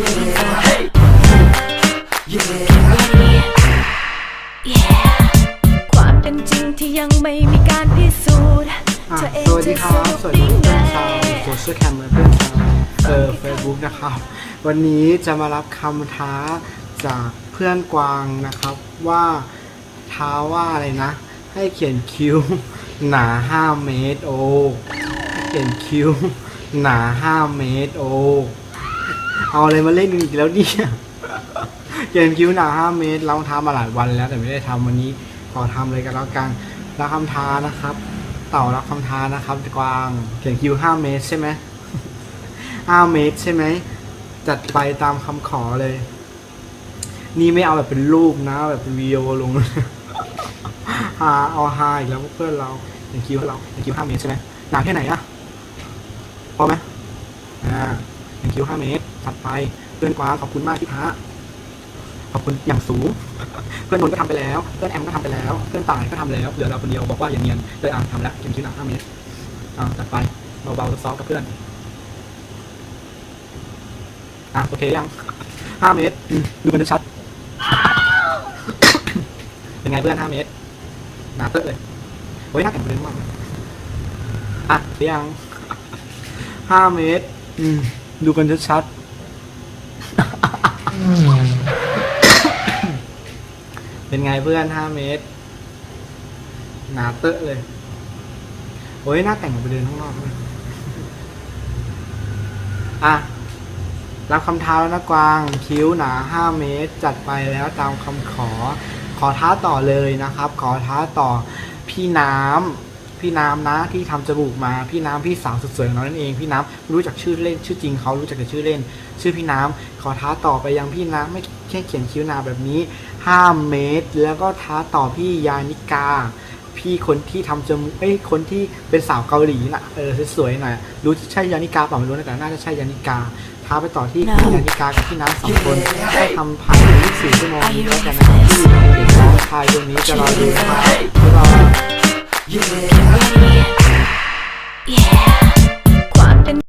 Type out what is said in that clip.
ความเป็นจริงที่ยังไม่มีการพิสูจน์อะเธอเองสวัสดีครับ สวัสดีเพื่อนชาวโซเชียลแคมเพื่อนชาวเออเฟซบุ๊กนะครับ วันนี้จะมารับคำท้าจากเพื่อนกวางนะครับว่าท้าว่าอะไรนะ ให้เขียนคิ้ว หนา 5 เมตรโอให้เขียนคิ้ว หนา 5 เมตรโอ เอาอะไรมาเล่นกันอีกแล้วเนี่ยเขียนคิ้วหนา5เมตร เราทำมาหลายวันแล้วแต่ไม่ได้ทำวันนี้ขอทำเลยกันแล้วกันรับคำท้านะครับ เต่ารับคำท้านะครับ กวางเขียนคิ้ว5เมตรใช่ไหม5เมตรใช่ไหมจัดไปตามคำขอเลย นี่ไม่เอาแบบเป็นรูปนะ แบบเป็นวิดีโอลงฮาเอาฮาอีกแล้วเพื่อนเราเขียนคิ้วเราเขียนคิ้ว5เมตรใช่ไหมหนาแค่ไหนอะพอไหมอ่า เขียนคิ้ว5เมตรจัดไปเพื่อนกวางขอบคุณมากที่ท้าขอบคุณอย่างสูง เพื่อนนนก็ทำไปแล้ว เพื่อนแอมก็ทำไปแล้ว เพื่อนตายก็ทำแล้วเหลือเราคนเดียวบอกว่าอย่างเนียนเลยอ่านทำแล้วเขียนคิ้วหนา5เมตรอ่าจัดไปเบาๆซอฟกับเพื่อนอะโอเคยัง5เมตรดูกันชัด เป็นไงเพื่อน5เมตรหนาเตอะเลยโอ้ยน่าแต่งเลยมากอะหรือยัง5เมตร อืม ดูกันชัดๆ เป็นไงเพื่อน5เมตร หนาเตอะเลย โอ้ยหน่าแต่งไปเดินข้างนอกเลยอะ รับคำท้าแล้วนะกวาง คิ้วหนา5เมตร จัดไปแล้วตามคำขอ ขอท้าต่อเลยนะครับ ขอท้าต่อพี่น้ำ พี่น้ำนะที่ทำจมูกมาพี่น้ำพี่สาวสุดสวยของเรานั่นเองพี่น้ำรู้จักชื่อเล่นชื่อจริงเขารู้จักแต่ชื่อเล่น ชื่อพี่น้ำขอท้าต่อไปยังพี่น้ำไม่แค่เขียนคิ้วหนาแบบนี้5เมตร แล้วก็ท้าต่อพี่ยานิกาพี่คนที่ทำจมูกเอ้ยคนที่เป็นสาวเกาหลีน่ะเออสวยๆหน่อยรู้ใช่ยานิกาเปล่าไม่รู้นะแต่น่าจะใช่ยานิกาท้าไปต่อที่พี่ยานิกากับพี่น้ำสองคนให้ทำภายใน24ชั่วโมงนี้แล้วกันนะครับที่เด็กน้องชายคนนี้จะรอดูนะครับบ๊ายบาย Yeah